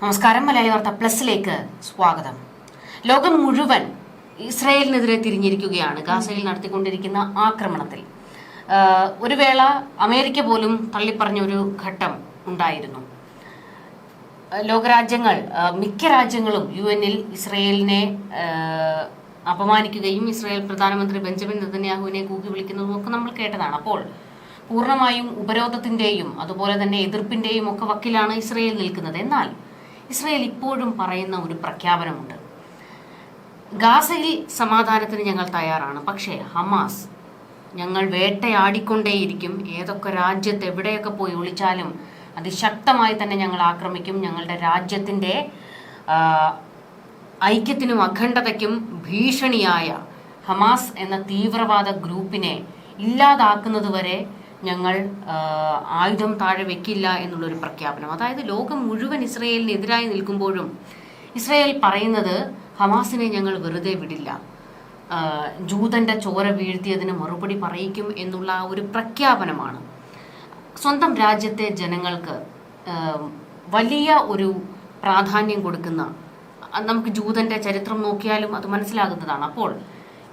നമസ്കാരം മലയാളി വാർത്ത പ്ലസിലേക്ക് സ്വാഗതം. ലോകം മുഴുവൻ ഇസ്രായേലിനെതിരെ തിരിഞ്ഞിരിക്കുകയാണ്. ഗാസയിൽ നടത്തിക്കൊണ്ടിരിക്കുന്ന ആക്രമണത്തിൽ. ഒരു വേള അമേരിക്ക പോലും തള്ളിപ്പറഞ്ഞ ഒരു ഘട്ടം ഉണ്ടായിരുന്നു. ലോകരാജ്യങ്ങൾ മിക്ക രാജ്യങ്ങളും യു എന്നിൽ ഇസ്രയേലിനെ അപമാനിക്കുകയും ഇസ്രായേൽ പ്രധാനമന്ത്രി ബെഞ്ചമിൻ നെതന്യാഹുവിനെ കൂക്കി വിളിക്കുന്നതും ഒക്കെ നമ്മൾ കേട്ടതാണ്. അപ്പോൾ പൂർണമായും ഉപരോധത്തിന്റെയും അതുപോലെ തന്നെ എതിർപ്പിന്റെയും ഒക്കെ വക്കിലാണ് ഇസ്രയേൽ നിൽക്കുന്നത്. എന്നാൽ ഇസ്രയേൽ ഇപ്പോഴും പറയുന്ന ഒരു പ്രഖ്യാപനമുണ്ട്. ഗാസയിൽ സമാധാനത്തിന് ഞങ്ങൾ തയ്യാറാണ്. പക്ഷേ ഹമാസ് ഞങ്ങൾ വേട്ടയാടിക്കൊണ്ടേയിരിക്കും. ഏതൊക്കെ രാജ്യത്ത് എവിടെയൊക്കെ പോയി ഒളിച്ചാലും അതിശക്തമായി തന്നെ ഞങ്ങൾ ആക്രമിക്കും. ഞങ്ങളുടെ രാജ്യത്തിന്റെ ഐക്യത്തിനും അഖണ്ഡതയ്ക്കും ഭീഷണിയായ ഹമാസ് എന്ന തീവ്രവാദ ഗ്രൂപ്പിനെ ഇല്ലാതാക്കുന്നതുവരെ ഞങ്ങൾ ആയുധം താഴെ വെക്കില്ല എന്നുള്ളൊരു പ്രഖ്യാപനം. അതായത് ലോകം മുഴുവൻ ഇസ്രയേലിനെതിരായി നിൽക്കുമ്പോഴും ഇസ്രയേൽ പറയുന്നത് ഹമാസിനെ ഞങ്ങൾ വെറുതെ വിടില്ല. ജൂതന്റെ ചോര വീഴ്ത്തിയതിന് മറുപടി പറയിക്കും എന്നുള്ള ഒരു പ്രഖ്യാപനമാണ്. സ്വന്തം രാജ്യത്തെ ജനങ്ങൾക്ക് വലിയ ഒരു പ്രാധാന്യം കൊടുക്കുന്ന നമുക്ക് ജൂതന്റെ ചരിത്രം നോക്കിയാലും അത് മനസ്സിലാകുന്നതാണ്. അപ്പോൾ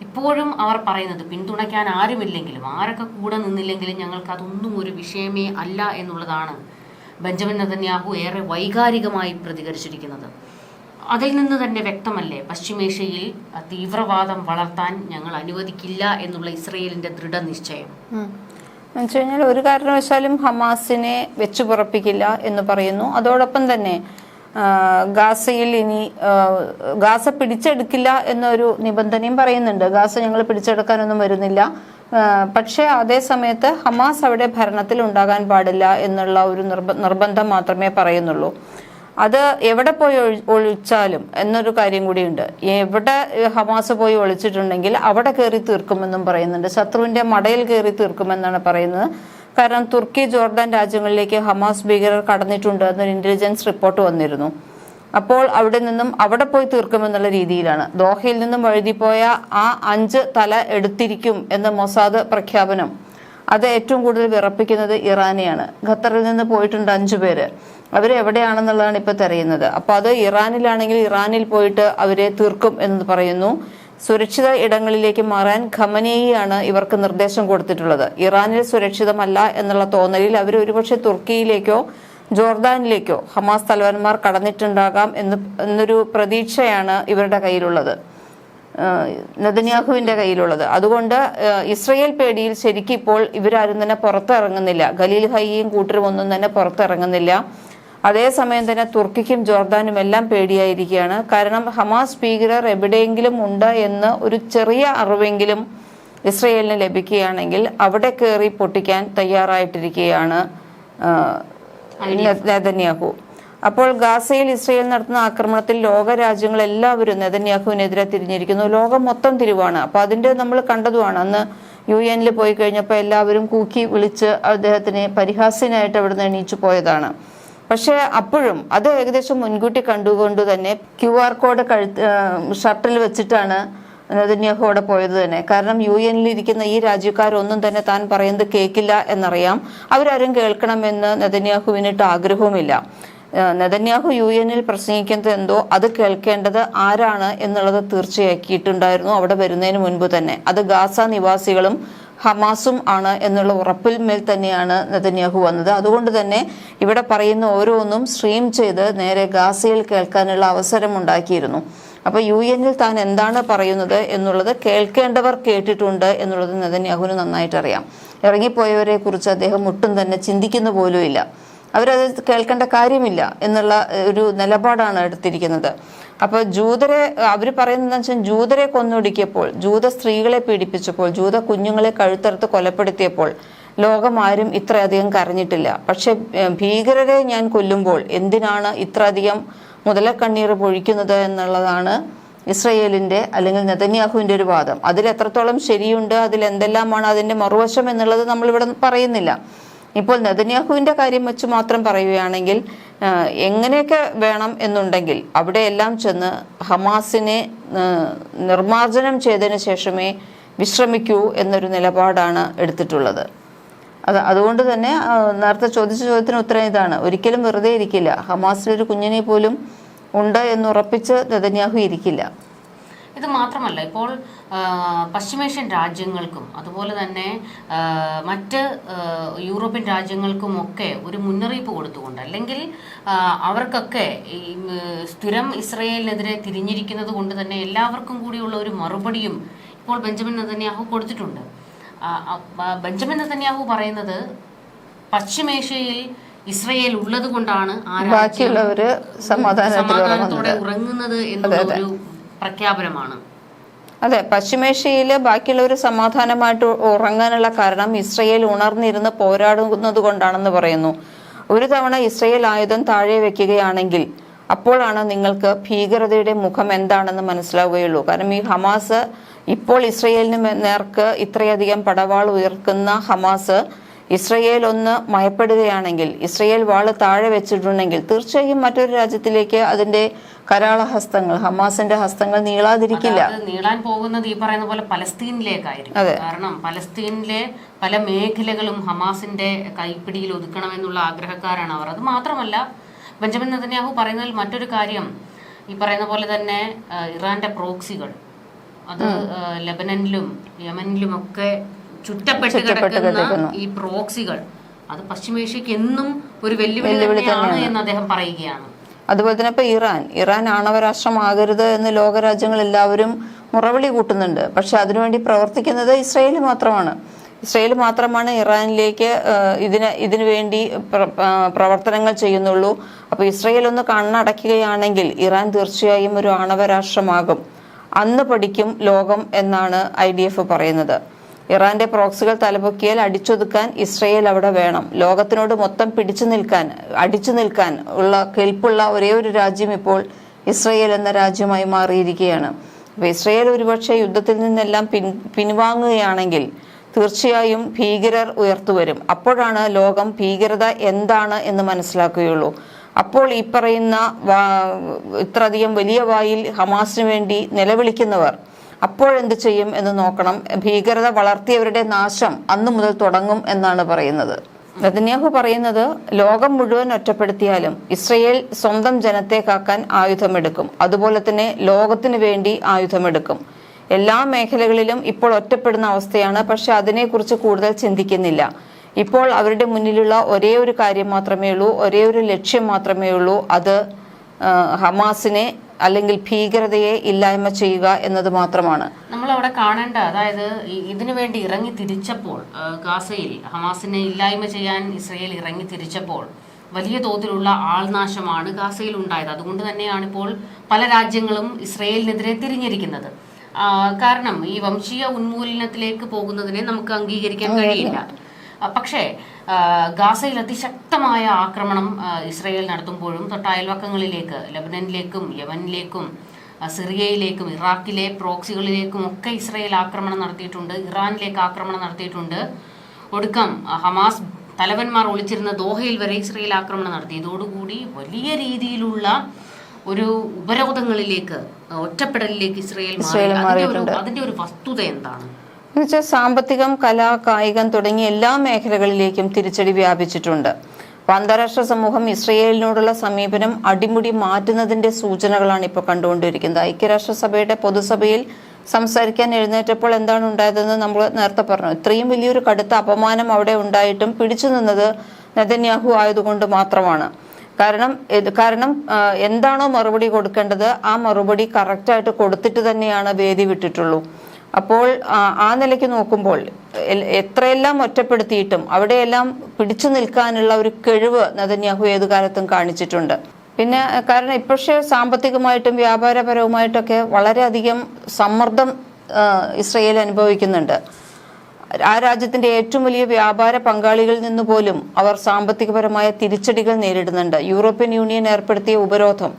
ഇപ്പോഴും അവർ പറയുന്നത് പിന്തുണയ്ക്കാൻ ആരുമില്ലെങ്കിലും ആരൊക്കെ കൂടെ നിന്നില്ലെങ്കിലും ഞങ്ങൾക്ക് അതൊന്നും ഒരു വിഷയമേ അല്ല എന്നുള്ളതാണ് ബെഞ്ചമിൻ നദന്യാഹു ഏറെ വൈകാരികമായി പ്രതികരിച്ചിരിക്കുന്നത്. അതിൽ നിന്ന് തന്നെ വ്യക്തമല്ലേ പശ്ചിമേഷ്യയിൽ തീവ്രവാദം വളർത്താൻ ഞങ്ങൾ അനുവദിക്കില്ല എന്നുള്ള ഇസ്രയേലിന്റെ ദൃഢനിശ്ചയം? എന്നുവെച്ച് കഴിഞ്ഞാൽ ഒരു കാരണവശാലും ഹമാസിനെ വെച്ചു പുറപ്പിക്കില്ല എന്ന് പറയുന്നു. അതോടൊപ്പം തന്നെ ഗാസയിൽ ഇനി ഗാസ പിടിച്ചെടുക്കില്ല എന്നൊരു നിബന്ധനയും പറയുന്നുണ്ട്. ഗാസ ഞങ്ങൾ പിടിച്ചെടുക്കാനൊന്നും വരുന്നില്ല. പക്ഷേ അതേ സമയത്ത് ഹമാസ് അവിടെ ഭരണത്തിൽ ഉണ്ടാകാൻ പാടില്ല എന്നുള്ള ഒരു നിർബ- നിർബന്ധം മാത്രമേ പറയുന്നുള്ളൂ. അത് എവിടെ പോയി ഒളിച്ചാലും എന്നൊരു കാര്യം കൂടിയുണ്ട്. എവിടെ ഹമാസ് പോയി ഒളിച്ചിട്ടുണ്ടെങ്കിൽ അവിടെ കയറി തീർക്കുമെന്നും പറയുന്നുണ്ട്. ശത്രുവിന്റെ മടയിൽ കയറി തീർക്കുമെന്നാണ് പറയുന്നത്. കാരണം തുർക്കി ജോർദാൻ രാജ്യങ്ങളിലേക്ക് ഹമാസ് ഭീകരർ കടന്നിട്ടുണ്ട് എന്നൊരു ഇന്റലിജൻസ് റിപ്പോർട്ട് വന്നിരുന്നു. അപ്പോൾ അവിടെ നിന്നും അവിടെ പോയി തീർക്കുമെന്നുള്ള രീതിയിലാണ്. ദോഹയിൽ നിന്നും എഴുതിപ്പോയ ആ അഞ്ച് തല എടുത്തിരിക്കും എന്ന മൊസാദ് പ്രഖ്യാപനം. അത് ഏറ്റവും കൂടുതൽ വിറപ്പിക്കുന്നത് ഇറാനെയാണ്. ഖത്തറിൽ നിന്ന് പോയിട്ടുണ്ട് അഞ്ചു പേര്. അവർ എവിടെയാണെന്നുള്ളതാണ് ഇപ്പോൾ തെരയുന്നത്. അപ്പോൾ അത് ഇറാനിലാണെങ്കിൽ ഇറാനിൽ പോയിട്ട് അവരെ തീർക്കും എന്ന് പറയുന്നു. സുരക്ഷിത ഇടങ്ങളിലേക്ക് മാറാൻ ഖമനേയിയാണ് ഇവർക്ക് നിർദ്ദേശം കൊടുത്തിട്ടുള്ളത്. ഇറാനിൽ സുരക്ഷിതമല്ല എന്നുള്ള തോന്നലിൽ അവർ ഒരുപക്ഷെ തുർക്കിയിലേക്കോ ജോർദാനിലേക്കോ ഹമാസ് തലവന്മാർ കടന്നിട്ടുണ്ടാകാം എന്ന് എന്നൊരു പ്രതീക്ഷയാണ് ഇവരുടെ കയ്യിലുള്ളത്. നെതന്യാഹുവിന്റെ കയ്യിലുള്ളത്. അതുകൊണ്ട് ഇസ്രയേൽ പേടിയിൽ ശരിക്കും ഇപ്പോൾ ഇവരാരും തന്നെ പുറത്തിറങ്ങുന്നില്ല. ഖലീൽ ഹൈയും കൂട്ടരും ഒന്നും തന്നെ പുറത്തിറങ്ങുന്നില്ല. അതേസമയം തന്നെ തുർക്കിക്കും ജോർദാനും എല്ലാം പേടിയായിരിക്കുകയാണ്. കാരണം ഹമാസ് ഭീകരർ എവിടെയെങ്കിലും ഉണ്ട് എന്ന് ഒരു ചെറിയ അറിവെങ്കിലും ഇസ്രയേലിന് ലഭിക്കുകയാണെങ്കിൽ അവിടെ കയറി പൊട്ടിക്കാൻ തയ്യാറായിട്ടിരിക്കുകയാണ് നെതന്യാഹു. അപ്പോൾ ഗാസയിൽ ഇസ്രയേൽ നടത്തുന്ന ആക്രമണത്തിൽ ലോക രാജ്യങ്ങൾ എല്ലാവരും നെതന്യാഹുവിനെതിരെ തിരിഞ്ഞിരിക്കുന്നു. ലോകം മൊത്തം തിരിവാണ്. അപ്പൊ അതിന്റെ നമ്മൾ കണ്ടതുമാണ്. അന്ന് യു എനിൽ പോയി കഴിഞ്ഞപ്പോൾ എല്ലാവരും കൂക്കി വിളിച്ച് അദ്ദേഹത്തിനെ പരിഹാസ്യനായിട്ട് അവിടുന്ന് എണീച്ചു പോയതാണ്. പക്ഷേ അപ്പോഴും അത് ഏകദേശം മുൻകൂട്ടി കണ്ടുകൊണ്ട് തന്നെ ക്യു ആർ കോഡ് കഴുത്ത് ഷർട്ടിൽ വെച്ചിട്ടാണ് നെതന്യാഹു അവിടെ പോയത് തന്നെ. കാരണം യു എനിൽ ഇരിക്കുന്ന ഈ രാജ്യക്കാരൊന്നും തന്നെ താൻ പറയുന്നത് കേൾക്കില്ല എന്നറിയാം. അവരാരും കേൾക്കണമെന്ന് നെതന്യാഹുവിനിട്ട് ആഗ്രഹവുമില്ല. നെതന്യാഹു യു എനിൽ പ്രസംഗിക്കുന്നത് എന്തോ അത് കേൾക്കേണ്ടത് ആരാണ് എന്നുള്ളത് തീർച്ചയാക്കിയിട്ടുണ്ടായിരുന്നു അവിടെ വരുന്നതിന് മുൻപ് തന്നെ. അത് ഗാസ നിവാസികളും ഹമാസും ആണ് എന്നുള്ള ഉറപ്പിൽ മേൽ തന്നെയാണ് നെതന്യാഹു വന്നത്. അതുകൊണ്ട് തന്നെ ഇവിടെ പറയുന്ന ഓരോന്നും സ്ട്രീം ചെയ്ത് നേരെ ഗാസയിൽ കേൾക്കാനുള്ള അവസരം ഉണ്ടാക്കിയിരുന്നു. അപ്പൊ യു എനിൽ താൻ എന്താണ് പറയുന്നത് എന്നുള്ളത് കേൾക്കേണ്ടവർ കേട്ടിട്ടുണ്ട് എന്നുള്ളത് നെതന്യാഹുവിന് നന്നായിട്ടറിയാം. ഇറങ്ങിപ്പോയവരെ കുറിച്ച് അദ്ദേഹം ഒട്ടും തന്നെ ചിന്തിക്കുന്ന പോലുമില്ല. അവരത് കേൾക്കേണ്ട കാര്യമില്ല എന്നുള്ള ഒരു നിലപാടാണ് എടുത്തിരിക്കുന്നത്. അപ്പോൾ ജൂതരെ അവർ പറയുന്നത് വെച്ചാൽ ജൂതരെ കൊന്നൊടുക്കിയപ്പോൾ ജൂത സ്ത്രീകളെ പീഡിപ്പിച്ചപ്പോൾ ജൂത കുഞ്ഞുങ്ങളെ കഴുത്തറുത്ത് കൊലപ്പെടുത്തിയപ്പോൾ ലോകം ആരും ഇത്രയധികം കരഞ്ഞിട്ടില്ല. പക്ഷെ ഭീകരരെ ഞാൻ കൊല്ലുമ്പോൾ എന്തിനാണ് ഇത്രയധികം മുതലക്കണ്ണീർ പൊഴിക്കുന്നത് എന്നുള്ളതാണ് ഇസ്രയേലിന്റെ അല്ലെങ്കിൽ നെതന്യാഹുവിന്റെ ഒരു വാദം. അതിൽ എത്രത്തോളം ശരിയുണ്ട് അതിൽ എന്തെല്ലാമാണ് അതിന്റെ മറുവശം എന്നുള്ളത് നമ്മളിവിടെ പറയുന്നില്ല. ഇപ്പോൾ നെതന്യാഹുവിന്റെ കാര്യം വെച്ച് മാത്രം പറയുകയാണെങ്കിൽ എങ്ങനെയൊക്കെ വേണം എന്നുണ്ടെങ്കിൽ അവിടെയെല്ലാം ചെന്ന് ഹമാസിനെ നിർമ്മാർജനം ചെയ്തതിന് ശേഷമേ വിശ്രമിക്കൂ എന്നൊരു നിലപാടാണ് എടുത്തിട്ടുള്ളത്. അത് അതുകൊണ്ട് തന്നെ നേരത്തെ ചോദിച്ച ചോദ്യത്തിന് ഉത്തരം ഇതാണ്. ഒരിക്കലും വെറുതെ ഇരിക്കില്ല. ഹമാസിലൊരു കുഞ്ഞിനെ പോലും ഉണ്ട് എന്ന് ഉറപ്പിച്ച് നെതന്യാഹു ഇരിക്കില്ല. ഇത് മാത്രമല്ല ഇപ്പോൾ പശ്ചിമേഷ്യൻ രാജ്യങ്ങൾക്കും അതുപോലെ തന്നെ മറ്റ് യൂറോപ്യൻ രാജ്യങ്ങൾക്കും ഒക്കെ ഒരു മുന്നറിയിപ്പ് കൊടുത്തുകൊണ്ട് അല്ലെങ്കിൽ അവർക്കൊക്കെ സ്ഥിരം ഇസ്രയേലിനെതിരെ തിരിഞ്ഞിരിക്കുന്നത് കൊണ്ട് തന്നെ എല്ലാവർക്കും കൂടിയുള്ള ഒരു മറുപടിയും ഇപ്പോൾ ബെഞ്ചമിൻ നെതന്യാഹു കൊടുത്തിട്ടുണ്ട്. ബെഞ്ചമിൻ നെതന്യാഹു പറയുന്നത് പശ്ചിമേഷ്യയിൽ ഇസ്രയേൽ ഉള്ളത് കൊണ്ടാണ് ആ സമാധാനത്തോടെ ഉറങ്ങുന്നത് എന്നുള്ള ഒരു പ്രഖ്യാപനമാണ്. അതെ പശ്ചിമേഷ്യയിൽ ബാക്കിയുള്ളവർ സമാധാനമായിട്ട് ഉറങ്ങാനുള്ള കാരണം ഇസ്രയേൽ ഉണർന്നിരുന്ന് പോരാടുന്നത് കൊണ്ടാണെന്ന് പറയുന്നു. ഒരു തവണ ഇസ്രയേൽ ആയുധം താഴെ വെക്കുകയാണെങ്കിൽ അപ്പോഴാണ് നിങ്ങൾക്ക് ഭീകരതയുടെ മുഖം എന്താണെന്ന് മനസ്സിലാവുകയുള്ളൂ. കാരണം ഈ ഹമാസ് ഇപ്പോൾ ഇസ്രയേലിന് നേർക്ക് ഇത്രയധികം പടവാൾ ഉയർക്കുന്ന ഹമാസ് ഇസ്രയേൽ ഒന്ന് മയപ്പെടുകയാണെങ്കിൽ ഇസ്രയേൽ വാൾ താഴെ വെച്ചിട്ടുണ്ടെങ്കിൽ തീർച്ചയായും മറ്റൊരു രാജ്യത്തിലേക്ക് അതിന്റെ കരാള ഹസ്തങ്ങൾ ഹമാസിന്റെ ഹസ്തങ്ങൾ നീളാതിരിക്കില്ല. നീളാൻ പോകുന്നത് ഈ പറയുന്ന പോലെ പലസ്തീനിലേക്കായിരിക്കും. കാരണം പലസ്തീനിലെ പല മേഖലകളും ഹമാസിന്റെ കൈപ്പിടിയിൽ ഒതുക്കണമെന്നുള്ള ആഗ്രഹക്കാരാണ് അവർ. അത് മാത്രമല്ല ബെഞ്ചമിൻ നെതന്യാഹു പറയുന്നതിൽ മറ്റൊരു കാര്യം ഈ പറയുന്ന പോലെ തന്നെ ഇറാന്റെ പ്രോക്സികൾ. അത് ലബനനിലും ലെബനനിലും യമനിലും ഒക്കെ ചുറ്റപ്പെട്ട് കിടക്കുന്ന ഈ പ്രോക്സികൾ. അത് പശ്ചിമേഷ്യക്ക് എന്നും ഒരു വെല്ലുവിളി തന്നെയാണ് എന്ന് അദ്ദേഹം പറയുകയാണ്. അതുപോലെ തന്നെ ഇപ്പൊ ഇറാൻ. ഇറാൻ ആണവരാഷ്ട്രമാകരുത് എന്ന് ലോകരാജ്യങ്ങൾ എല്ലാവരും മുറവിളി കൂട്ടുന്നുണ്ട്. പക്ഷെ അതിനുവേണ്ടി പ്രവർത്തിക്കുന്നത് ഇസ്രയേൽ മാത്രമാണ്. ഇസ്രയേൽ മാത്രമാണ് ഇറാനിലേക്ക് ഇതിന് ഇതിനു വേണ്ടി പ്രവർത്തനങ്ങൾ ചെയ്യുന്നുള്ളൂ. അപ്പോൾ ഇസ്രയേൽ ഒന്ന് കണ്ണടയ്ക്കുകയാണെങ്കിൽ ഇറാൻ തീർച്ചയായും ഒരു ആണവരാഷ്ട്രമാകും. അന്ന് പഠിക്കും ലോകം എന്നാണ് ഐ ഡി എഫ് പറയുന്നത്. ഇറാന്റെ പ്രോക്സികൾ തലപൊക്കിയാൽ അടിച്ചൊതുക്കാൻ ഇസ്രയേൽ അവിടെ വേണം. ലോകത്തിനോട് മൊത്തം പിടിച്ചു നിൽക്കാൻ അടിച്ചു നിൽക്കാൻ ഉള്ള കെൽപ്പുള്ള ഒരേ ഒരു രാജ്യം ഇപ്പോൾ ഇസ്രയേൽ എന്ന രാജ്യമായി മാറിയിരിക്കുകയാണ്. അപ്പൊ ഇസ്രയേൽ ഒരുപക്ഷെ യുദ്ധത്തിൽ നിന്നെല്ലാം പിൻ പിൻവാങ്ങുകയാണെങ്കിൽ തീർച്ചയായും ഭീകരർ ഉയർത്തുവരും. അപ്പോഴാണ് ലോകം ഭീകരത എന്താണ് എന്ന് മനസ്സിലാക്കുകയുള്ളൂ. അപ്പോൾ ഈ പറയുന്ന ഇത്രയധികം വലിയ വായിൽ ഹമാസിന് വേണ്ടി നിലവിളിക്കുന്നവർ അപ്പോഴെന്ത് ചെയ്യും എന്ന് നോക്കണം. ഭീകരത വളർത്തിയവരുടെ നാശം അന്നു മുതൽ തുടങ്ങും എന്നാണ് പറയുന്നത്. നെതന്യാഹു പറയുന്നത് ലോകം മുഴുവൻ ഒറ്റപ്പെടുത്തിയാലും ഇസ്രയേൽ സ്വന്തം ജനത്തെ കാക്കാൻ ആയുധമെടുക്കും. അതുപോലെ തന്നെ ലോകത്തിനു വേണ്ടി ആയുധമെടുക്കും. എല്ലാ മേഖലകളിലും ഇപ്പോൾ ഒറ്റപ്പെടുന്ന അവസ്ഥയാണ്. പക്ഷെ അതിനെക്കുറിച്ച് കൂടുതൽ ചിന്തിക്കുന്നില്ല. ഇപ്പോൾ അവരുടെ മുന്നിലുള്ള ഒരേ ഒരു കാര്യം മാത്രമേ ഉള്ളൂ ഒരേ ഒരു ലക്ഷ്യം മാത്രമേ ഉള്ളൂ. അത് ഹമാസിനെ അല്ലെങ്കിൽ ഭീകരതയെ ഇല്ലായ്മ ചെയ്യുക എന്നത് മാത്രമാണ്. നമ്മൾ അവിടെ കാണേണ്ട അതായത് ഇതിനു വേണ്ടി ഇറങ്ങി തിരിച്ചപ്പോൾ ഗാസയിൽ ഹമാസിനെ ഇല്ലായ്മ ചെയ്യാൻ ഇസ്രയേൽ ഇറങ്ങി തിരിച്ചപ്പോൾ വലിയ തോതിലുള്ള ആൾനാശമാണ് ഗാസയിൽ ഉണ്ടായത്. അതുകൊണ്ട് തന്നെയാണ് ഇപ്പോൾ പല രാജ്യങ്ങളും ഇസ്രയേലിനെതിരെ തിരിഞ്ഞിരിക്കുന്നത്. കാരണം ഈ വംശീയ ഉന്മൂലനത്തിലേക്ക് പോകുന്നതിനെ നമുക്ക് അംഗീകരിക്കാൻ കഴിയില്ല. പക്ഷേ ഗാസയിൽ അതിശക്തമായ ആക്രമണം ഇസ്രയേൽ നടത്തുമ്പോഴും തൊട്ട് അയൽവക്കങ്ങളിലേക്ക് ലബനനിലേക്കും യമനിലേക്കും സിറിയയിലേക്കും ഇറാഖിലെ പ്രോക്സികളിലേക്കും ഒക്കെ ഇസ്രയേൽ ആക്രമണം നടത്തിയിട്ടുണ്ട് ഇറാനിലേക്ക് ആക്രമണം നടത്തിയിട്ടുണ്ട്. ഒടുക്കം ഹമാസ് തലവന്മാർ ഒളിച്ചിരുന്ന ദോഹയിൽ വരെ ഇസ്രയേൽ ആക്രമണം നടത്തി. ഇതോടുകൂടി വലിയ രീതിയിലുള്ള ഒരു ഉപരോധങ്ങളിലേക്ക് ഒറ്റപ്പെടലിലേക്ക് ഇസ്രയേൽ മാറി. അതിന്റെ ഒരു അതിന്റെ ഒരു വസ്തുത എന്താണ്? എന്നുവെച്ചാൽ സാമ്പത്തികം കല കായികം തുടങ്ങിയ എല്ലാ മേഖലകളിലേക്കും തിരിച്ചടി വ്യാപിച്ചിട്ടുണ്ട്. അപ്പൊ അന്താരാഷ്ട്ര സമൂഹം ഇസ്രയേലിനോടുള്ള സമീപനം അടിമുടി മാറ്റുന്നതിന്റെ സൂചനകളാണ് ഇപ്പോൾ കണ്ടുകൊണ്ടിരിക്കുന്നത്. ഐക്യരാഷ്ട്രസഭയുടെ പൊതുസഭയിൽ സംസാരിക്കാൻ എഴുന്നേറ്റപ്പോൾ എന്താണ് ഉണ്ടായതെന്ന് നമ്മൾ നേരത്തെ പറഞ്ഞു. ഇത്രയും വലിയൊരു കടുത്ത അപമാനം അവിടെ ഉണ്ടായിട്ടും പിടിച്ചു നിന്നത് നെതന്യാഹു ആയതുകൊണ്ട് മാത്രമാണ്. കാരണം കാരണം എന്താണോ മറുപടി കൊടുക്കേണ്ടത് ആ മറുപടി കറക്റ്റായിട്ട് കൊടുത്തിട്ട് തന്നെയാണ് വേദി വിട്ടിട്ടുള്ളൂ. അപ്പോൾ ആ, നിലയ്ക്ക് നോക്കുമ്പോൾ എത്രയെല്ലാം ഒറ്റപ്പെടുത്തിയിട്ടും അവിടെയെല്ലാം പിടിച്ചു നിൽക്കാനുള്ള ഒരു കഴിവ് നദന്യാഹു ഏത് കാലത്തും കാണിച്ചിട്ടുണ്ട്. പിന്നെ കാരണം ഇപ്പോഴേ സാമ്പത്തികമായിട്ടും വ്യാപാരപരവുമായിട്ടൊക്കെ വളരെയധികം സമ്മർദ്ദം ഇസ്രയേൽ അനുഭവിക്കുന്നുണ്ട്. ആ രാജ്യത്തിന്റെ ഏറ്റവും വലിയ വ്യാപാര പങ്കാളികളിൽ നിന്ന് പോലും അവർ സാമ്പത്തികപരമായ തിരിച്ചടികൾ നേരിടുന്നുണ്ട്. യൂറോപ്യൻ യൂണിയൻ ഏർപ്പെടുത്തിയ ഉപരോധം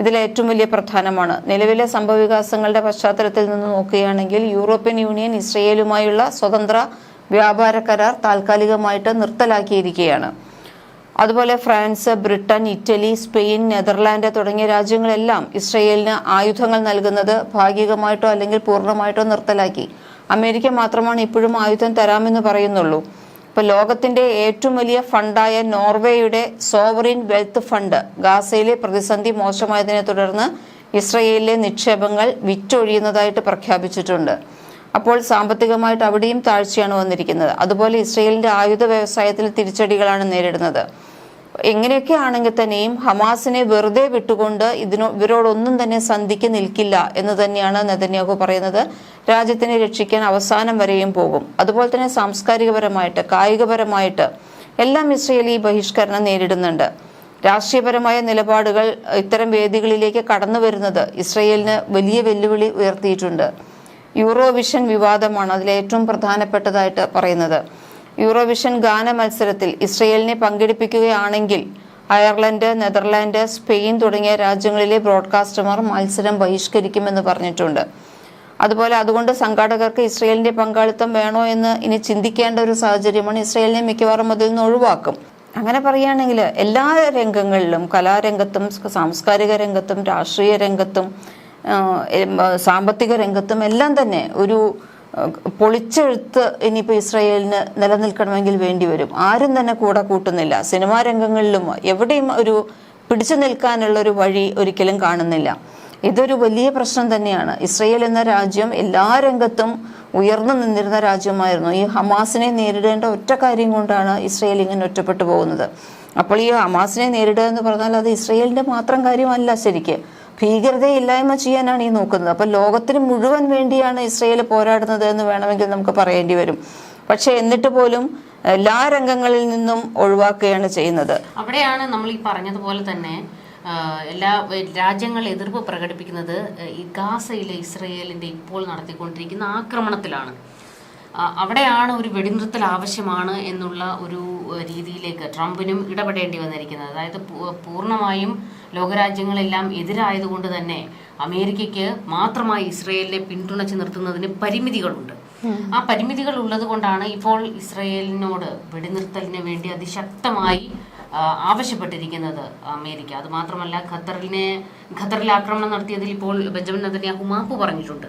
ഇതിൽ ഏറ്റവും വലിയ പ്രധാനമാണ്. നിലവിലെ സംഭവവികാസങ്ങളുടെ പശ്ചാത്തലത്തിൽ നിന്ന് നോക്കുകയാണെങ്കിൽ യൂറോപ്യൻ യൂണിയൻ ഇസ്രയേലുമായുള്ള സ്വതന്ത്ര വ്യാപാര കരാർ താൽക്കാലികമായിട്ട് നിർത്തലാക്കിയിരിക്കുകയാണ്. അതുപോലെ France Britain Italy Spain Netherland തുടങ്ങിയ രാജ്യങ്ങളെല്ലാം ഇസ്രയേലിന് ആയുധങ്ങൾ നൽകുന്നത് ഭാഗികമായിട്ടോ അല്ലെങ്കിൽ പൂർണമായിട്ടോ നിർത്തലാക്കി. അമേരിക്ക മാത്രമാണ് ഇപ്പോഴും ആയുധം തരാമെന്ന് പറയുന്നുള്ളൂ. ഇപ്പോൾ ലോകത്തിന്റെ ഏറ്റവും വലിയ ഫണ്ടായ നോർവേയുടെ സോവറിൻ വെൽത്ത് ഫണ്ട് ഗാസയിലെ പ്രതിസന്ധി മോശമായതിനെ തുടർന്ന് ഇസ്രയേലിലെ നിക്ഷേപങ്ങൾ വിറ്റൊഴിയുന്നതായിട്ട് പ്രഖ്യാപിച്ചിട്ടുണ്ട്. അപ്പോൾ സാമ്പത്തികമായിട്ട് അവിടെയും താഴ്ചയാണ് വന്നിരിക്കുന്നത്. അതുപോലെ ഇസ്രയേലിന്റെ ആയുധ വ്യവസായത്തിൽ തിരിച്ചടികളാണ് നേരിടുന്നത്. എങ്ങനെയൊക്കെ ആണെങ്കിൽ തന്നെയും ഹമാസിനെ വെറുതെ വിട്ടുകൊണ്ട് ഇതിനോ ഇവരോടൊന്നും തന്നെ സന്ധിക്ക് നിൽക്കില്ല എന്ന് തന്നെയാണ് നെതന്യാഹു പറയുന്നത്. രാജ്യത്തിനെ രക്ഷിക്കാൻ അവസാനം വരെയും പോകും. അതുപോലെ തന്നെ സാംസ്കാരികപരമായിട്ട് കായികപരമായിട്ട് എല്ലാം ഇസ്രയേൽ ഈ ബഹിഷ്കരണം നേരിടുന്നുണ്ട്. രാഷ്ട്രീയപരമായ നിലപാടുകൾ ഇത്തരം വേദികളിലേക്ക് കടന്നു വരുന്നത് ഇസ്രയേലിന് വലിയ വെല്ലുവിളി ഉയർത്തിയിട്ടുണ്ട്. യൂറോവിഷൻ വിവാദമാണ് അതിൽ ഏറ്റവും പ്രധാനപ്പെട്ടതായിട്ട് പറയുന്നത്. യൂറോവിഷൻ ഗാന മത്സരത്തിൽ ഇസ്രയേലിനെ പങ്കെടുപ്പിക്കുകയാണെങ്കിൽ അയർലൻഡ് നെതർലാൻഡ് സ്പെയിൻ തുടങ്ങിയ രാജ്യങ്ങളിലെ ബ്രോഡ്കാസ്റ്റർമാർ മത്സരം ബഹിഷ്കരിക്കുമെന്ന് പറഞ്ഞിട്ടുണ്ട്. അതുപോലെ അതുകൊണ്ട് സംഘാടകർക്ക് ഇസ്രയേലിന്റെ പങ്കാളിത്തം വേണോ എന്ന് ഇനി ചിന്തിക്കേണ്ട ഒരു സാഹചര്യമാണ് ഇസ്രയേലിനെ മിക്കവാറും അതിൽ നിന്ന് ഒഴിവാക്കും. അങ്ങനെ പറയുകയാണെങ്കിൽ എല്ലാ രംഗങ്ങളിലും കലാരംഗത്തും സാംസ്കാരിക രംഗത്തും രാഷ്ട്രീയ രംഗത്തും സാമ്പത്തിക രംഗത്തും എല്ലാം തന്നെ ഒരു പൊളിച്ചെഴുത്ത് ഇനിയിപ്പോൾ ഇസ്രയേലിന് നിലനിൽക്കണമെങ്കിൽ വേണ്ടി വരും. ആരും തന്നെ കൂടെ കൂട്ടുന്നില്ല. സിനിമാ രംഗങ്ങളിലും എവിടെയും ഒരു പിടിച്ചു നിൽക്കാനുള്ള ഒരു വഴി ഒരിക്കലും കാണുന്നില്ല. ഇതൊരു വലിയ പ്രശ്നം തന്നെയാണ്. ഇസ്രയേൽ എന്ന രാജ്യം എല്ലാ രംഗത്തും ഉയർന്നു നിന്നിരുന്ന രാജ്യമായിരുന്നു. ഈ ഹമാസിനെ നേരിടേണ്ട ഒറ്റ കാര്യം കൊണ്ടാണ് ഇസ്രയേൽ ഇങ്ങനെ ഒറ്റപ്പെട്ടു പോകുന്നത്. അപ്പോൾ ഈ ഹമാസിനെ നേരിടുക എന്ന് പറഞ്ഞാൽ അത് ഇസ്രയേലിന്റെ മാത്രം കാര്യമല്ല ശരിക്ക്. ഭീകരതയെ ഇല്ലായ്മ ചെയ്യാനാണ് ഈ നോക്കുന്നത്. അപ്പോൾ ലോകത്തിന് മുഴുവൻ വേണ്ടിയാണ് ഇസ്രയേൽ പോരാടുന്നത് എന്ന് വേണമെങ്കിൽ നമുക്ക് പറയേണ്ടി വരും. പക്ഷേ എന്നിട്ട് പോലും എല്ലാ രംഗങ്ങളിൽ നിന്നും ഒഴിവാക്കുകയാണ് ചെയ്യുന്നത്. അവിടെയാണ് നമ്മൾ ഈ പറഞ്ഞതുപോലെ തന്നെ എല്ലാ രാജ്യങ്ങൾ എതിർപ്പ് പ്രകടിപ്പിക്കുന്നത് ഈ ഗാസയിലെ ഇസ്രയേലിന്റെ ഇപ്പോൾ നടത്തിക്കൊണ്ടിരിക്കുന്ന ആക്രമണത്തിലാണ്. അവിടെയാണ് ഒരു വെടിനിർത്തൽ ആവശ്യമാണ് എന്നുള്ള ഒരു രീതിയിലേക്ക് ട്രംപിനും ഇടപെടേണ്ടി വന്നിരിക്കുന്നത്. അതായത് പൂർണമായും ലോകരാജ്യങ്ങളെല്ലാം എതിരായതുകൊണ്ട് തന്നെ അമേരിക്കയ്ക്ക് മാത്രമായി ഇസ്രയേലിനെ പിന്തുണച്ച് നിർത്തുന്നതിന് പരിമിതികളുണ്ട്. ആ പരിമിതികൾ ഉള്ളത് കൊണ്ടാണ് ഇപ്പോൾ ഇസ്രയേലിനോട് വെടിനിർത്തലിന് വേണ്ടി അതിശക്തമായി ആവശ്യപ്പെട്ടിരിക്കുന്നത് അമേരിക്ക. അത് മാത്രമല്ല ഖത്തറിനെ ഖത്തറിൽ ആക്രമണം നടത്തിയതിൽ ഇപ്പോൾ ബെഞ്ചമിൻ നദനിയാഹു മാപ്പ് പറഞ്ഞിട്ടുണ്ട്.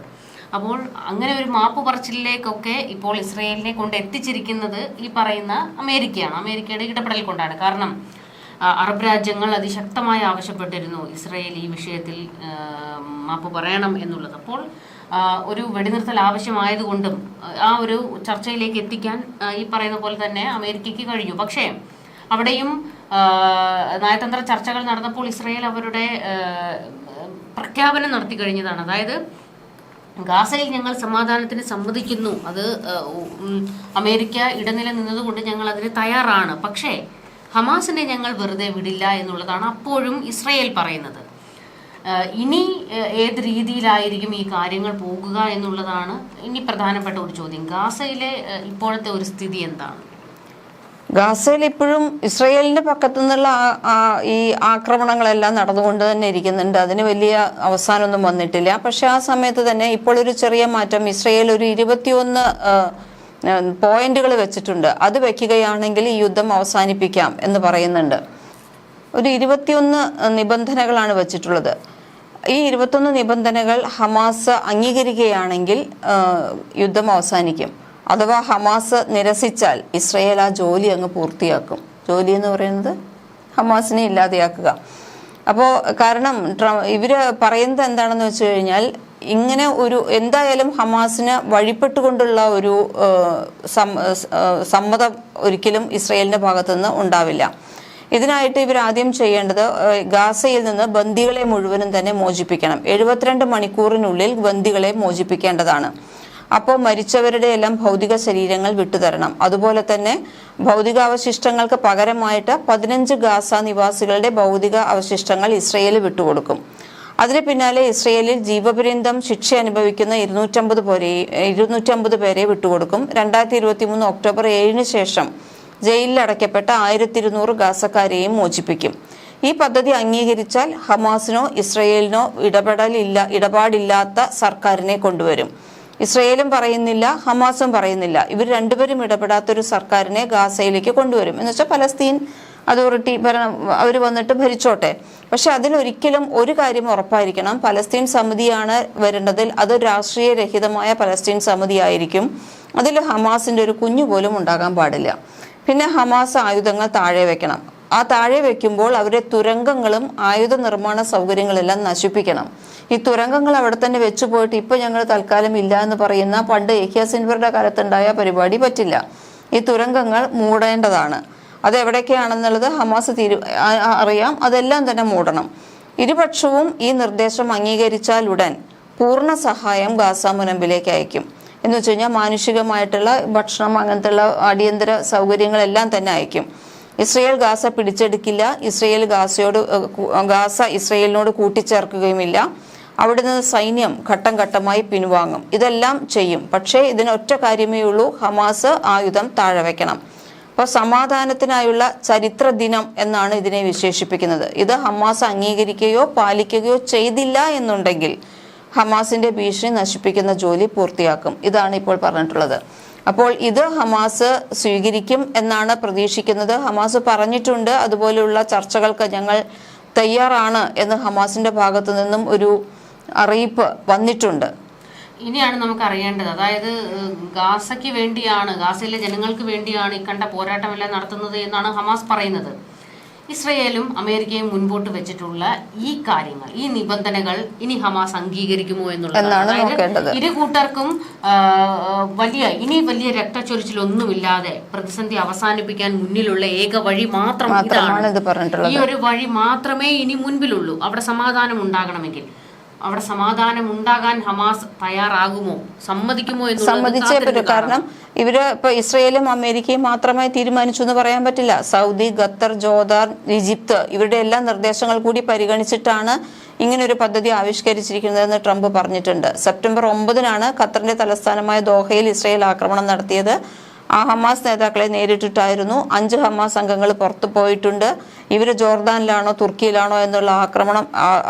അപ്പോൾ അങ്ങനെ ഒരു മാപ്പ് പറച്ചിലേക്കൊക്കെ ഇപ്പോൾ ഇസ്രയേലിനെ കൊണ്ട് എത്തിച്ചിരിക്കുന്നത് ഈ പറയുന്ന അമേരിക്കയാണ്. അമേരിക്കയുടെ ഇടപെടൽ കൊണ്ടാണ്. കാരണം അറബ് രാജ്യങ്ങൾ അതിശക്തമായി ആവശ്യപ്പെട്ടിരുന്നു ഇസ്രയേൽ ഈ വിഷയത്തിൽ മാപ്പ് പറയണം എന്നുള്ളത്. അപ്പോൾ ഒരു വെടിനിർത്തൽ ആവശ്യമായതുകൊണ്ടും ആ ഒരു ചർച്ചയിലേക്ക് എത്തിക്കാൻ ഈ പറയുന്ന പോലെ തന്നെ അമേരിക്കയ്ക്ക് കഴിഞ്ഞു. പക്ഷേ അവിടെയും നയതന്ത്ര ചർച്ചകൾ നടന്നപ്പോൾ ഇസ്രയേൽ അവരുടെ പ്രഖ്യാപനം നടത്തി കഴിഞ്ഞതാണ്. അതായത് ഗാസയിൽ ഞങ്ങൾ സമാധാനത്തിന് സമ്മതിക്കുന്നു. അത് അമേരിക്ക ഇടനില നിന്നതുകൊണ്ട് ഞങ്ങൾ അതിന് തയ്യാറാണ്. പക്ഷേ ഹമാസിനെ ഞങ്ങൾ വെറുതെ വിടില്ല എന്നുള്ളതാണ് അപ്പോഴും ഇസ്രയേൽ പറയുന്നത്. ഇനി ഏത് രീതിയിലായിരിക്കും ഈ കാര്യങ്ങൾ പോകുക എന്നുള്ളതാണ് ഇനി പ്രധാനപ്പെട്ട ഒരു ചോദ്യം. ഗാസയിലെ ഇപ്പോഴത്തെ ഒരു സ്ഥിതി എന്താണ്? ഗാസയിൽ ഇപ്പോഴും ഇസ്രയേലിന്റെ പക്കത്തു നിന്നുള്ള ഈ ആക്രമണങ്ങളെല്ലാം നടന്നുകൊണ്ട് തന്നെ ഇരിക്കുന്നുണ്ട്. അതിന് വലിയ അവസാനമൊന്നും വന്നിട്ടില്ല. പക്ഷെ ആ സമയത്ത് തന്നെ ഇപ്പോൾ ഒരു ചെറിയ മാറ്റം ഇസ്രയേൽ ഒരു ഇരുപത്തിയൊന്ന് പോയിന്റുകൾ വെച്ചിട്ടുണ്ട്. അത് വെക്കുകയാണെങ്കിൽ ഈ യുദ്ധം അവസാനിപ്പിക്കാം എന്ന് പറയുന്നുണ്ട്. ഒരു ഇരുപത്തിയൊന്ന് നിബന്ധനകളാണ് വെച്ചിട്ടുള്ളത്. ഈ ഇരുപത്തൊന്ന് നിബന്ധനകൾ ഹമാസ് അംഗീകരിക്കുകയാണെങ്കിൽ യുദ്ധം അവസാനിക്കും. അഥവാ ഹമാസ് നിരസിച്ചാൽ ഇസ്രയേൽ ആ ജോലി അങ്ങ് പൂർത്തിയാക്കും. ജോലി എന്ന് പറയുന്നത് ഹമാസിനെ ഇല്ലാതെയാക്കുക. അപ്പോൾ കാരണം ഇവർ പറയുന്നത് എന്താണെന്ന് വെച്ച് കഴിഞ്ഞാൽ ഇങ്ങനെ ഒരു എന്തായാലും ഹമാസിന് വഴിപ്പെട്ടുകൊണ്ടുള്ള ഒരു സമ്മതം ഒരിക്കലും ഇസ്രയേലിന്റെ ഭാഗത്തുനിന്ന് ഉണ്ടാവില്ല. ഇതിനായിട്ട് ഇവർ ആദ്യം ചെയ്യേണ്ടത് ഗാസയിൽ നിന്ന് ബന്ദികളെ മുഴുവനും തന്നെ മോചിപ്പിക്കണം. എഴുപത്തിരണ്ട് മണിക്കൂറിനുള്ളിൽ ബന്ദികളെ മോചിപ്പിക്കേണ്ടതാണ്. അപ്പോൾ മരിച്ചവരുടെ എല്ലാം ഭൗതിക ശരീരങ്ങൾ വിട്ടുതരണം. അതുപോലെ തന്നെ ഭൗതികാവശിഷ്ടങ്ങൾക്ക് പകരമായിട്ട് പതിനഞ്ച് ഗാസ നിവാസികളുടെ ഭൗതിക അവശിഷ്ടങ്ങൾ ഇസ്രയേൽ വിട്ടുകൊടുക്കും. അതിന് പിന്നാലെ ഇസ്രയേലിൽ ജീവപര്യന്തം ശിക്ഷ അനുഭവിക്കുന്ന ഇരുന്നൂറ്റമ്പത് പേരെ ഇരുന്നൂറ്റമ്പത് പേരെ വിട്ടുകൊടുക്കും. രണ്ടായിരത്തി ഇരുപത്തി മൂന്ന് ഒക്ടോബർ ഏഴിന് ശേഷം ജയിലിൽ അടയ്ക്കപ്പെട്ട ആയിരത്തി ഇരുന്നൂറ് ഗാസക്കാരെയും മോചിപ്പിക്കും. ഈ പദ്ധതി അംഗീകരിച്ചാൽ ഹമാസിനോ ഇസ്രയേലിനോ ഇടപെടലില്ല ഇടപാടില്ലാത്ത സർക്കാരിനെ കൊണ്ടുവരും. ഇസ്രയേലും പറയുന്നില്ല ഹമാസും പറയുന്നില്ല. ഇവർ രണ്ടുപേരും ഇടപെടാത്തൊരു സർക്കാരിനെ ഗാസയിലേക്ക് കൊണ്ടുവരും. എന്ന് വെച്ചാൽ പലസ്തീൻ അതോറിറ്റി ഭരണം അവർ വന്നിട്ട് ഭരിച്ചോട്ടെ. പക്ഷെ അതിലൊരിക്കലും ഒരു കാര്യം ഉറപ്പായിരിക്കണം. പലസ്തീൻ സമിതിയാണ് വരേണ്ടതിൽ അത് രാഷ്ട്രീയ രഹിതമായ പലസ്തീൻ സമിതി ആയിരിക്കും അതിൽ ഹമാസിന്റെ ഒരു കുഞ്ഞു പോലും ഉണ്ടാകാൻ പാടില്ല. പിന്നെ ഹമാസ് ആയുധങ്ങൾ താഴെ വെക്കണം. ആ താഴെ വെക്കുമ്പോൾ അവരെ തുരങ്കങ്ങളും ആയുധ നിർമ്മാണ സൗകര്യങ്ങളെല്ലാം നശിപ്പിക്കണം. ഈ തുരങ്കങ്ങൾ അവിടെ തന്നെ വെച്ചു പോയിട്ട് ഇപ്പൊ ഞങ്ങൾ തൽക്കാലം ഇല്ല എന്ന് പറയുന്ന പണ്ട് ഏഖ്യ സിൻവറുടെ കാലത്തുണ്ടായ പരിപാടി പറ്റില്ല. ഈ തുരങ്കങ്ങൾ മൂടേണ്ടതാണ്. അത് ഹമാസ് തീരു അറിയാം. അതെല്ലാം തന്നെ മൂടണം. ഇരുപക്ഷവും ഈ നിർദ്ദേശം അംഗീകരിച്ചാലുടൻ പൂർണ സഹായം ഗാസ മുനമ്പിലേക്ക് അയക്കും. എന്ന് വെച്ച് കഴിഞ്ഞാൽ മാനുഷികമായിട്ടുള്ള ഭക്ഷണം അങ്ങനത്തെയുള്ള അടിയന്തര സൗകര്യങ്ങളെല്ലാം തന്നെ അയക്കും. ഇസ്രയേൽ ഗാസ പിടിച്ചെടുക്കില്ല. ഇസ്രയേൽ ഗാസയോട് ഗാസ ഇസ്രയേലിനോട് കൂട്ടിച്ചേർക്കുകയുമില്ല. അവിടെ നിന്ന് സൈന്യം ഘട്ടം ഘട്ടമായി പിൻവാങ്ങും. ഇതെല്ലാം ചെയ്യും. പക്ഷേ ഇതിനൊറ്റ കാര്യമേ ഉള്ളൂ. ഹമാസ് ആയുധം താഴെ വയ്ക്കണം അപ്പോൾ സമാധാനത്തിനായുള്ള ചരിത്ര ദിനം എന്നാണ് ഇതിനെ വിശേഷിപ്പിക്കുന്നത്. ഇത് ഹമാസ് അംഗീകരിക്കുകയോ പാലിക്കുകയോ ചെയ്തില്ല എന്നുണ്ടെങ്കിൽ ഹമാസിന്റെ ഭീഷണി നശിപ്പിക്കുന്ന ജോലി പൂർത്തിയാക്കും. ഇതാണ് ഇപ്പോൾ പറഞ്ഞിട്ടുള്ളത്. അപ്പോൾ ഇത് ഹമാസ് സ്വീകരിക്കും എന്നാണ് പ്രതീക്ഷിക്കുന്നത്. ഹമാസ് പറഞ്ഞിട്ടുണ്ട് അതുപോലെയുള്ള ചർച്ചകൾക്ക് ഞങ്ങൾ തയ്യാറാണ് എന്ന് ഹമാസിന്റെ ഭാഗത്തു നിന്നും ഒരു അറിയിപ്പ് വന്നിട്ടുണ്ട്. ഇനിയാണ് നമുക്ക് അറിയേണ്ടത് അതായത് ഗാസയ്ക്ക് വേണ്ടിയാണ് ഗാസയിലെ ജനങ്ങൾക്ക് വേണ്ടിയാണ് ഈ കണ്ട പോരാട്ടമെല്ലാം നടത്തുന്നത് എന്നാണ് ഹമാസ് പറയുന്നത്. ഇസ്രയേലും അമേരിക്കയും മുൻപോട്ട് വെച്ചിട്ടുള്ള ഈ കാര്യങ്ങൾ ഈ നിബന്ധനകൾ ഇനി ഹമാസ് അംഗീകരിക്കുമോ എന്നുള്ളതാണ്. ഇരു കൂട്ടർക്കും വലിയ ഇനി വലിയ രക്തച്ചൊരിച്ചിലൊന്നുമില്ലാതെ പ്രതിസന്ധി അവസാനിപ്പിക്കാൻ മുന്നിലുള്ള ഏക വഴി മാത്രം ഇതാണ്. ഈ ഒരു വഴി മാത്രമേ ഇനി മുൻപിലുള്ളൂ. അവിടെ സമാധാനം ഉണ്ടാകണമെങ്കിൽ. അവിടെ സമാധാനം ഉണ്ടാകാൻ ഹമാസ് തയ്യാറാകുമോ? സമ്മതിക്കുമോ എന്ന് സമ്മതിച്ചേ പറ്റൂ. കാരണം ഇവർ ഇപ്പൊ ഇസ്രയേലും അമേരിക്കയും മാത്രമായി തീരുമാനിച്ചു എന്ന് പറയാൻ പറ്റില്ല. സൗദി ഖത്തർ ജോർദാൻ ഈജിപ്ത് ഇവരുടെ എല്ലാ നിർദ്ദേശങ്ങൾ കൂടി പരിഗണിച്ചിട്ടാണ് ഇങ്ങനെ ഒരു പദ്ധതി ആവിഷ്കരിച്ചിരിക്കുന്നതെന്ന് ട്രംപ് പറഞ്ഞിട്ടുണ്ട്. സെപ്റ്റംബർ ഒമ്പതിനാണ് ഖത്തറിന്റെ തലസ്ഥാനമായ ദോഹയിൽ ഇസ്രയേൽ ആക്രമണം നടത്തിയത്. ആ ഹമാസ് നേതാക്കളെ നേരിട്ടിട്ടായിരുന്നു അഞ്ച് ഹമാസ് അംഗങ്ങൾ പുറത്തു പോയിട്ടുണ്ട്. ഇവർ ജോർദാനിലാണോ തുർക്കിയിലാണോ എന്നുള്ള ആക്രമണം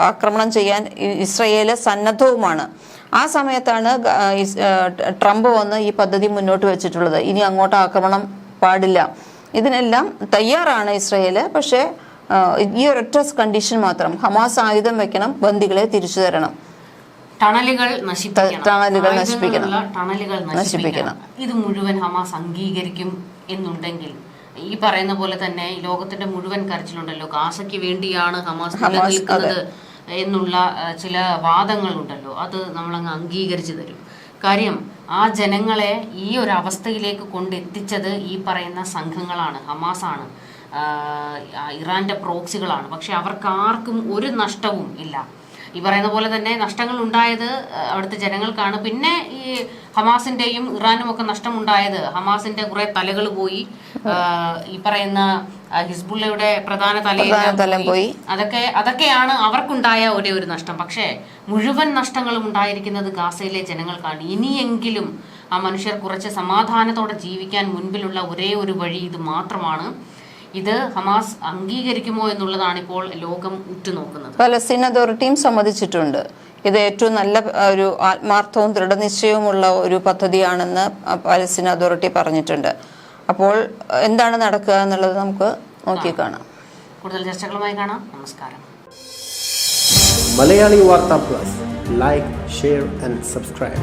ആക്രമണം ചെയ്യാൻ ഇസ്രയേൽ സന്നദ്ധവുമാണ്. ആ സമയത്താണ് ട്രംപ് വന്ന് ഈ പദ്ധതി മുന്നോട്ട് വെച്ചിട്ടുള്ളത്. ഇനി അങ്ങോട്ട് ആക്രമണം പാടില്ല. ഇതിനെല്ലാം തയ്യാറാണ് ഇസ്രയേൽ. പക്ഷേ ഈ ഒരൊറ്റ കണ്ടീഷൻ മാത്രം ഹമാസ് ആയുധം വെക്കണം ബന്ദികളെ തിരിച്ചു തരണം. ടണലുകൾ നശിപ്പിക്കണം. ടണലുകൾ നശിപ്പിക്കണം. ടണലുകൾ നശിപ്പിക്കണം. ഇത് മുഴുവൻ ഹമാസ് അംഗീകരിക്കും എന്നുണ്ടെങ്കിൽ ഈ പറയുന്ന പോലെ തന്നെ ലോകത്തിന്റെ മുഴുവൻ കരച്ചിലുണ്ടല്ലോ. ഗാസയ്ക്ക് വേണ്ടിയാണ് ഹമാസ് നിലനിൽക്കുന്നത് എന്നുള്ള ചില വാദങ്ങളുണ്ടല്ലോ. അത് നമ്മളങ്ങ് അംഗീകരിച്ചു തരും. കാര്യം ആ ജനങ്ങളെ ഈ ഒരു അവസ്ഥയിലേക്ക് കൊണ്ടെത്തിച്ചത് ഈ പറയുന്ന സംഘങ്ങളാണ്. ഹമാസാണ്. ഇറാന്റെ പ്രോക്സികളാണ്. പക്ഷെ അവർക്ക് ആർക്കും ഒരു നഷ്ടവും ഇല്ല. ഈ പറയുന്ന പോലെ തന്നെ നഷ്ടങ്ങൾ ഉണ്ടായത് അവിടുത്തെ ജനങ്ങൾക്കാണ്. പിന്നെ ഈ ഹമാസിന്റെയും ഇറാനും ഒക്കെ നഷ്ടമുണ്ടായത്. ഹമാസിന്റെ കുറെ തലകൾ പോയി. ഈ പറയുന്ന ഹിസ്ബുള്ളയുടെ പ്രധാന തലയെല്ലാം തലം പോയി. അതൊക്കെ അതൊക്കെയാണ് അവർക്കുണ്ടായ ഒരേ ഒരു നഷ്ടം. പക്ഷേ മുഴുവൻ നഷ്ടങ്ങളും ഉണ്ടായിരിക്കുന്നത് ഗാസയിലെ ജനങ്ങൾക്കാണ്. ഇനിയെങ്കിലും ആ മനുഷ്യർ കുറച്ച് സമാധാനത്തോടെ ജീവിക്കാൻ മുൻപിലുള്ള ഒരേ ഒരു വഴി ഇത് മാത്രമാണ്. ഇത് ഹമാസ് അംഗീകരിക്കുമോ എന്നുള്ളതാണ് ഇപ്പോൾ ലോകം ഉറ്റുനോക്കുന്നത്. പലസ്തീൻ അതോറിറ്റിയും സമ്മതിച്ചിട്ടുണ്ട്. ഇത് ഏറ്റവും നല്ല ഒരു ആത്മാർത്ഥവും ദൃഢനിശ്ചയവുമുള്ള ഒരു പദ്ധതിയാണെന്ന് പാലസ്തീൻ പലസ്തീൻ അതോറിറ്റി പറഞ്ഞിട്ടുണ്ട്. അപ്പോൾ എന്താണ് നടക്കുക എന്നുള്ളത് നമുക്ക് നോക്കി കാണാം. കൂടുതൽ ചർച്ചകളുമായി കാണാം. നമസ്കാരം. മലയാളി വാർത്താ plus. Like share and subscribe